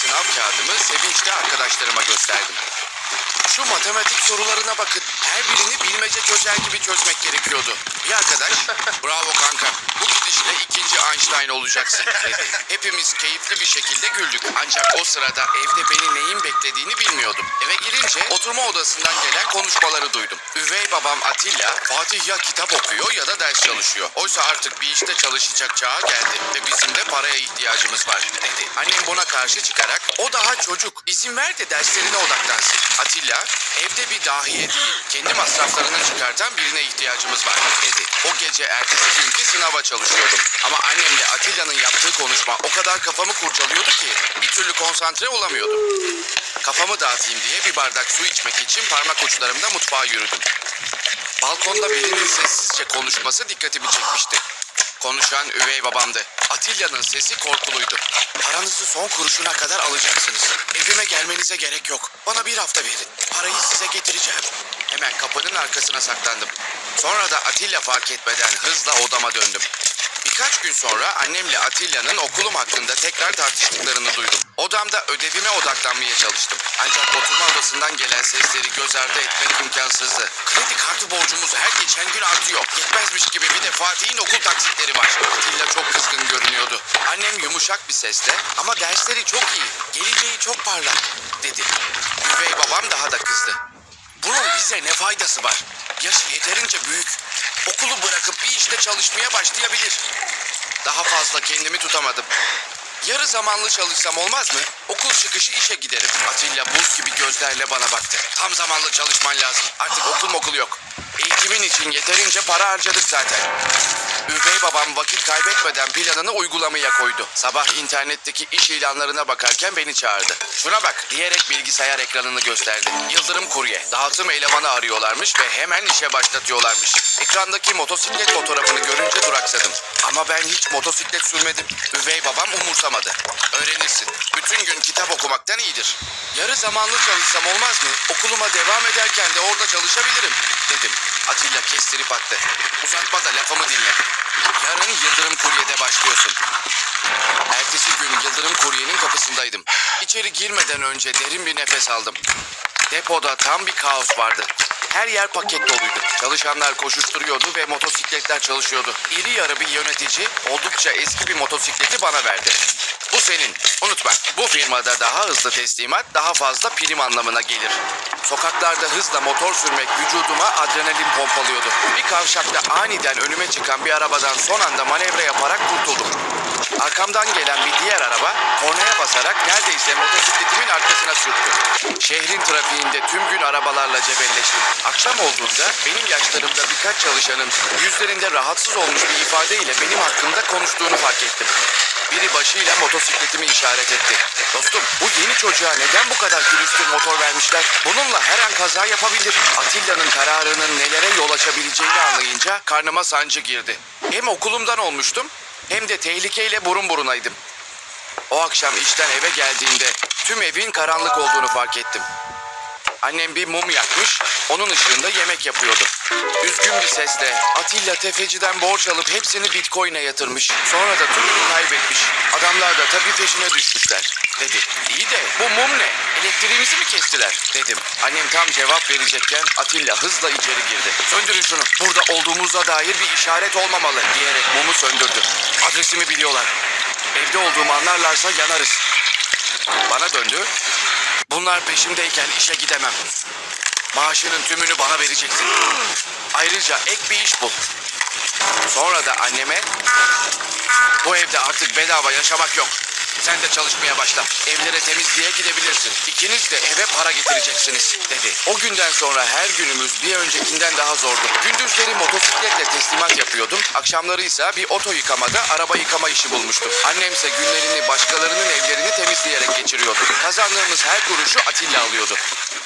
sınav kağıdımı sevinçle arkadaşlarıma gösterdim. Şu matematik sorularına bakın. Her birini bilmece çözer gibi çözmek gerekiyordu. Bir arkadaş, bravo kanka, bu gidişle ikinci Einstein olacaksın dedi. Hepimiz keyifli bir şekilde güldük. Ancak o sırada evde beni neyin beklediğini bilmiyordum. Eve girince oturma odasından gelen konuşmaları duydum. Üvey babam Atilla, Fatih ya kitap okuyor ya da ders çalışıyor. Oysa artık bir işte çalışacak çağa geldi ve bizim de paraya ihtiyacımız var dedi. Annem buna karşı çıkarak o daha çocuk izin ver de derslerine odaklansın. Atilla evde bir dahiye değil kendi masraflarını çıkartan birine ihtiyacımız var dedi. O gece ertesi günkü sınava çalışıyordum. Ama annemle Atilla'nın yaptığı konuşma o kadar kafamı kurcalıyordu ki bir türlü konsantre olamıyordum. Kafamı dağıtayım diye bir bardak su içmek için parmak uçlarımda mutfağa yürüdüm. Balkonda birinin sessizce konuşması dikkatimi çekmişti. Konuşan üvey babamdı. Atilla'nın sesi korkuluydu. Paranızı son kuruşuna kadar alacaksınız. Evime gelmenize gerek yok. Bana bir hafta verin. Parayı size getireceğim. Hemen kapının arkasına saklandım. Sonra da Atilla fark etmeden hızla odama döndüm. Birkaç gün sonra annemle Atilla'nın okulum hakkında tekrar tartıştıklarını duydum. Odamda ödevime odaklanmaya çalıştım. Ancak oturma odasından gelen sesleri göz ardı etmek imkansızdı. Kredi kartı borcumuz her geçen gün artıyor. Yetmezmiş gibi bir de Fatih'in okul taksitleri var. Atilla çok kızgın görünüyordu. Annem yumuşak bir sesle ama dersleri çok iyi, geleceği çok parlak dedi. Üvey babam daha da kızdı. Bunun bize ne faydası var? Yaşı yeterince büyük. Okulu bırakıp bir işte çalışmaya başlayabilir. Daha fazla kendimi tutamadım. Yarı zamanlı çalışsam olmaz mı? Okul çıkışı işe giderim. Atilla buz gibi gözlerle bana baktı. Tam zamanlı çalışman lazım. Artık okul okul yok. Eğitimin için yeterince para harcadık zaten. Üvey babam vakit kaybetmeden planını uygulamaya koydu. Sabah internetteki iş ilanlarına bakarken beni çağırdı. Şuna bak diyerek bilgisayar ekranını gösterdi. Yıldırım Kurye. Dağıtım elemanı arıyorlarmış ve hemen işe başlatıyorlarmış. Ekrandaki motosiklet fotoğrafını görünce duraksadım. Ama ben hiç motosiklet sürmedim. Üvey babam umursamadı. Öğrenirsin. Bütün gün kitap okumaktan iyidir. Yarı zamanlı çalışsam olmaz mı? Okuluma devam ederken de orada çalışabilirim dedim. Atilla kestirip attı. Uzatma da lafımı dinle. Yarın Yıldırım Kurye'de başlıyorsun. Ertesi gün Yıldırım Kurye'nin kapısındaydım. İçeri girmeden önce derin bir nefes aldım. Depoda tam bir kaos vardı. Her yer paket doluydu. Çalışanlar koşuşturuyordu ve motosikletler çalışıyordu. İri yarı bir yönetici oldukça eski bir motosikleti bana verdi. Bu senin. Unutma. Bu firmada daha hızlı teslimat, daha fazla prim anlamına gelir. Sokaklarda hızla motor sürmek vücuduma adrenalin pompalıyordu. Bir kavşakta aniden önüme çıkan bir arabadan son anda manevra yaparak kurtuldum. Arkamdan gelen bir diğer araba kornaya basarak neredeyse motosikletimin arkasına sürttü. Şehrin trafiğinde tüm gün arabalarla cebelleştim. Akşam olduğunda benim yaşlarımda birkaç çalışanın yüzlerinde rahatsız olmuş bir ifadeyle benim hakkımda konuştuğunu fark ettim. Biri başıyla motosikletimi işaret etti. Dostum bu yeni çocuğa neden bu kadar külüstür motor vermişler? Bununla her an kaza yapabilir. Atilla'nın kararının nelere yol açabileceğini anlayınca karnıma sancı girdi. Hem okulumdan olmuştum hem de tehlikeyle burun burunaydım. O akşam işten eve geldiğimde tüm evin karanlık olduğunu fark ettim. Annem bir mum yakmış, onun ışığında yemek yapıyordu. Üzgün bir sesle Atilla tefeciden borç alıp hepsini bitcoin'e yatırmış. Sonra da tümünü kaybetmiş. Adamlar da tabii peşine düşmüşler. Dedi. İyi de bu mum ne? Elektriğimizi mi kestiler? Dedim. Annem tam cevap verecekken Atilla hızla içeri girdi. Söndürün şunu. Burada olduğumuza dair bir işaret olmamalı diyerek mumu söndürdü. Adresimi biliyorlar. Evde olduğumu anlarlarsa yanarız. Bana döndü. Bunlar peşimdeyken işe gidemem. Maaşının tümünü bana vereceksin. Ayrıca ek bir iş bul. Sonra da anneme bu evde artık bedava yaşamak yok. Sen de çalışmaya başla. Evlere temizliğe gidebilirsin. İkiniz de eve para getireceksiniz dedi. O günden sonra her günümüz bir öncekinden daha zordu. Gündüzleri motosikletle teslimat yapıyordum. Akşamları ise bir oto yıkamada araba yıkama işi bulmuştum. Annemse günlerini başkalarının evlerini temizleyerek geçiriyordu. Kazandığımız her kuruşu Atilla alıyordu.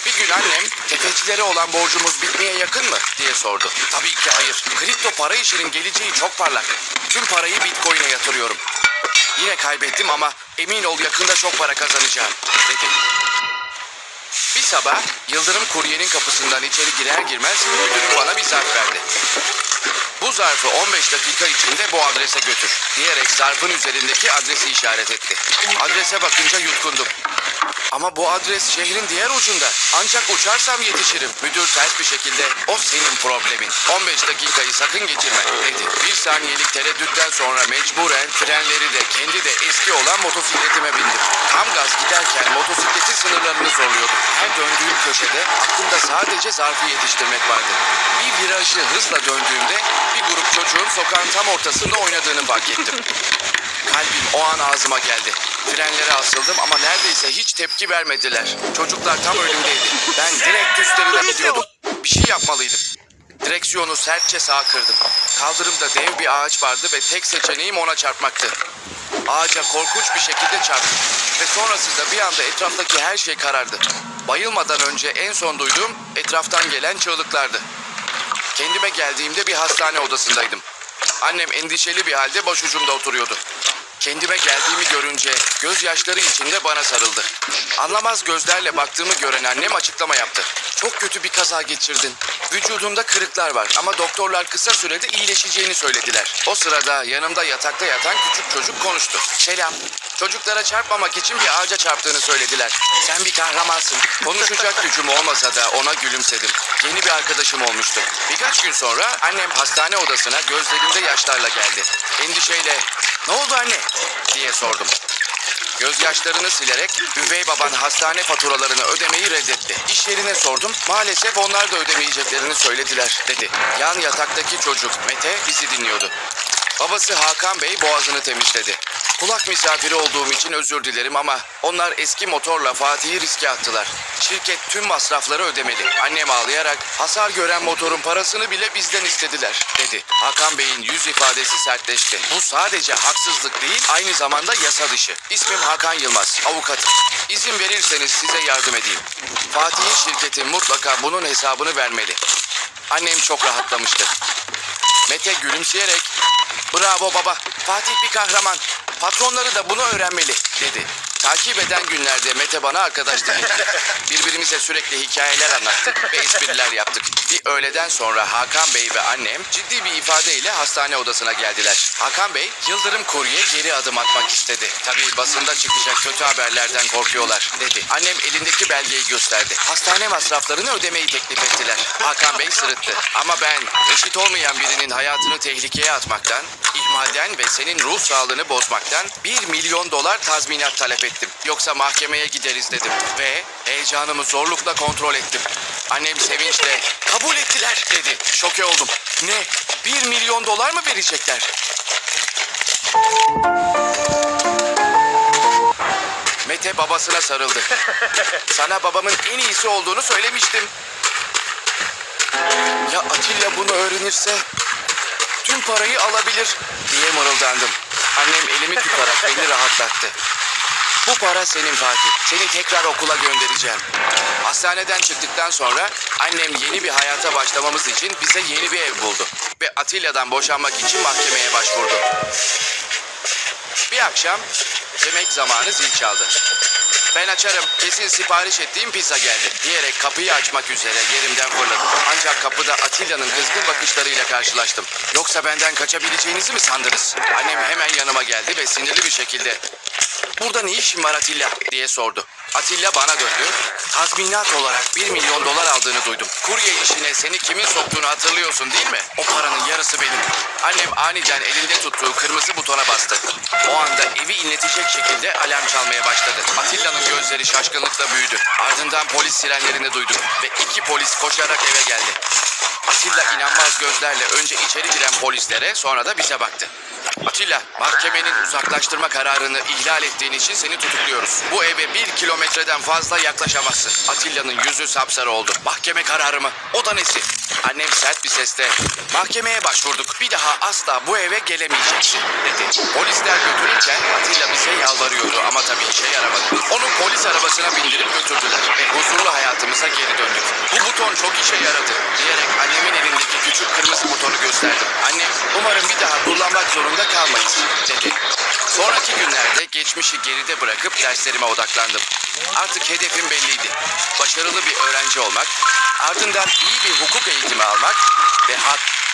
Bir gün annem tefecilere olan borcumuz bitmeye yakın mı diye sordu. Tabii ki hayır. Kripto para işinin geleceği çok parlak. Tüm parayı bitcoin'e yatırıyorum. Yine kaybettim ama emin ol yakında çok para kazanacağım dedi. Bir sabah Yıldırım kuryenin kapısından içeri girer girmez müdürüm bana bir zarf verdi. Bu zarfı 15 dakika içinde bu adrese götür diyerek zarfın üzerindeki adresi işaret etti. Adrese bakınca yutkundum. Ama bu adres şehrin diğer ucunda. Ancak uçarsam yetişirim. Müdür ters bir şekilde o senin problemin. 15 dakikayı sakın geçirme dedi. Bir saniyelik tereddütten sonra mecburen frenleri de kendi de eski olan motosikletime bindim. Tam gaz giderken motosikletin sınırlarını zorluyordum. Her döndüğüm köşede aklımda sadece zarfı yetiştirmek vardı. Bir virajı hızla döndüğümde bir grup çocuğun sokağın tam ortasında oynadığını fark ettim. Kalbim o an ağzıma geldi. Frenlere asıldım ama neredeyse hiç tepki vermediler. Çocuklar tam önümdeydi. Ben direkt üstlerine gidiyordum. Bir şey yapmalıydım. Direksiyonu sertçe sağa kırdım. Kaldırımda dev bir ağaç vardı ve tek seçeneğim ona çarpmaktı. Ağaca korkunç bir şekilde çarptım. Ve sonrasında bir anda etraftaki her şey karardı. Bayılmadan önce en son duyduğum etraftan gelen çığlıklardı. Kendime geldiğimde bir hastane odasındaydım. Annem endişeli bir halde başucumda oturuyordu. Kendime geldiğimi görünce gözyaşları içinde bana sarıldı. Anlamaz gözlerle baktığımı gören annem açıklama yaptı. Çok kötü bir kaza geçirdin. Vücudunda kırıklar var ama doktorlar kısa sürede iyileşeceğini söylediler. O sırada yanımda yatakta yatan küçük çocuk konuştu. Selam. Çocuklara çarpmamak için bir ağaca çarptığını söylediler. Sen bir kahramansın. Konuşacak gücüm olmasa da ona gülümsedim. Yeni bir arkadaşım olmuştu. Birkaç gün sonra annem hastane odasına gözlerinde yaşlarla geldi. Endişeyle ne oldu anne diye sordum. Gözyaşlarını silerek üvey baban hastane faturalarını ödemeyi reddetti. İş yerine sordum. Maalesef onlar da ödemeyeceklerini söylediler dedi. Yan yataktaki çocuk Mete bizi dinliyordu. Babası Hakan Bey boğazını temizledi. Kulak misafiri olduğum için özür dilerim ama onlar eski motorla Fatih'i riske attılar. Şirket tüm masrafları ödemeli. Annem ağlayarak hasar gören motorun parasını bile bizden istediler dedi. Hakan Bey'in yüz ifadesi sertleşti. Bu sadece haksızlık değil aynı zamanda yasa dışı. İsmim Hakan Yılmaz, avukatım. İzin verirseniz size yardım edeyim. Fatih'in şirketi mutlaka bunun hesabını vermeli. Annem çok rahatlamıştı. Mete gülümseyerek Bravo baba. Fatih bir kahraman. Patronları da bunu öğrenmeli dedi. Takip eden günlerde Mete bana arkadaşlık etti. Birbirimize sürekli hikayeler anlattık ve espriler yaptık. Bir öğleden sonra Hakan Bey ve annem ciddi bir ifadeyle hastane odasına geldiler. Hakan Bey, Yıldırım Kurye geri adım atmak istedi. Tabii basında çıkacak kötü haberlerden korkuyorlar dedi. Annem elindeki belgeyi gösterdi. Hastane masraflarını ödemeyi teklif ettiler. Hakan Bey sırıttı. Ama ben reşit olmayan birinin hayatını tehlikeye atmaktan, ihmalden ve senin ruh sağlığını bozmaktan 1 milyon dolar tazminat talep ettim. Yoksa mahkemeye gideriz dedim. Ve heyecanımı zorlukla kontrol ettim. Annem sevinçle kabul ettiler dedi. Şoke oldum. Ne? 1 milyon dolar mı verecekler? Mete babasına sarıldı. Sana babamın en iyisi olduğunu söylemiştim. Ya Atilla bunu öğrenirse tüm parayı alabilir diye mırıldandım. Annem elimi tutarak beni rahatlattı. Bu para senin Fatih. Seni tekrar okula göndereceğim. Hastaneden çıktıktan sonra annem yeni bir hayata başlamamız için bize yeni bir ev buldu. Ve Atilla'dan boşanmak için mahkemeye başvurdu. Bir akşam yemek zamanı zil çaldı. Ben açarım, kesin sipariş ettiğim pizza geldi diyerek kapıyı açmak üzere yerimden fırladım. Ancak kapıda Atilla'nın kızgın bakışlarıyla karşılaştım. Yoksa benden kaçabileceğinizi mi sandınız? Annem hemen yanıma geldi ve sinirli bir şekilde Burada ne işin var Atilla diye sordu. Atilla bana döndü. Tazminat olarak 1 milyon dolar aldığını duydum. Kurye işine seni kimin soktuğunu hatırlıyorsun değil mi? O paranın yarısı benim. Annem aniden elinde tuttuğu kırmızı butona bastı. O anda evi inletecek şekilde alarm çalmaya başladı. Atilla'nın gözleri şaşkınlıkla büyüdü. Ardından polis sirenlerini duyduk ve iki polis koşarak eve geldi. Atilla inanmaz gözlerle önce içeri giren polislere sonra da bize baktı. Atilla, mahkemenin uzaklaştırma kararını ihlal ettiğin için seni tutukluyoruz. Bu eve bir kilometreden fazla yaklaşamazsın. Atilla'nın yüzü sapsarı oldu. Mahkeme kararı mı? O da nesi? Annem sert bir sesle, mahkemeye başvurduk. Bir daha asla bu eve gelemeyeceksin dedi. Polisler götürürken Atilla bize yalvarıyordu ama tabii işe yaramadı. Onu polis arabasına bindirip götürdüler ve huzurlu hayatımıza geri döndük. Bu buton çok işe yaradı diyerek annemin elindeki küçük kırmızı butonu gösterdim. Annem umarım bir daha kullanmak zorunda kalmayız dedi. Sonraki günlerde geçmişi geride bırakıp derslerime odaklandım. Artık hedefim belliydi. Başarılı bir öğrenci olmak, ardından iyi bir hukuk eğitimi almak ve hak